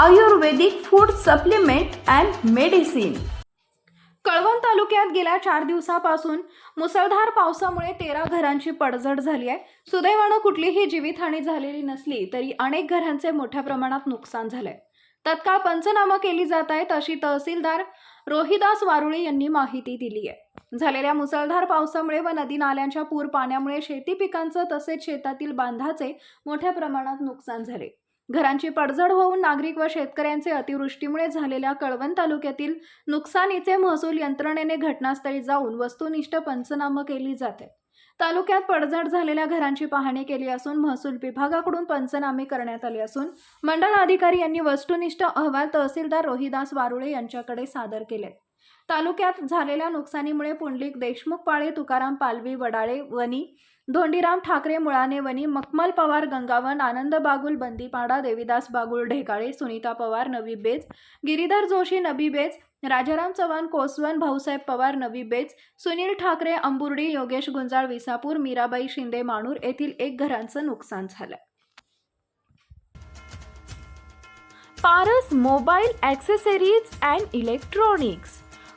Ayurvedic food supplement and medicine Kalwan तालुक्यात गेल्या चार दिवसापासून मुसळधार पावसामुळे तेरा घरांची पडझड झाली आहे. सुदैवानं कुठलीही जीवितहानी झालेली नसली तरी अनेक घरांचे मोठ्या प्रमाणात नुकसान झालंय. तत्काळ पंचनामा केली जात आहेत अशी तहसीलदार रोहिदास वारुळे यांनी माहिती दिली आहे. झालेल्या मुसळधार पावसामुळे व नदी नाल्यांच्या पूर पाण्यामुळे शेती पिकांचं तसेच शेतातील बांधाचे मोठ्या प्रमाणात नुकसान झाले. घरांची पडझड होऊन नागरिक व शेतकऱ्यांचे अतिवृष्टीमुळे झालेल्या कळवण तालुक्यातील नुकसानीचे महसूल यंत्रणेने घटनास्थळी जाऊन वस्तुनिष्ठ पंचनामा केली जाते. तालुक्यात पडझड झालेल्या घरांची पाहणी केली असून महसूल विभागाकडून पंचनामे करण्यात आले असून मंडळ अधिकारी यांनी वस्तुनिष्ठ अहवाल तहसीलदार रोहिदास वारुळे यांच्याकडे सादर केले तालुक्यात झालेल्या नुकसानीमुळे पुंडलिक देशमुख पाळे तुकाराम पालवी वडाळे वनी धोंडीराम ठाकरे मुळाने वनी मखमल पवार गंगावन आनंद बागुल बंदीपाडा देविदास बागुल ढेकाळे सुनीता पवार नवी बेज गिरीधर जोशी नवी बेज राजाराम चव्हाण कोसवन भाऊसाहेब पवार नवी बेज सुनील ठाकरे अंबुर्डी योगेश गुंजाळ विसापूर मीराबाई शिंदे माणूर येथील एक घरांचं नुकसान झालं. Paras mobile accessories and electronics.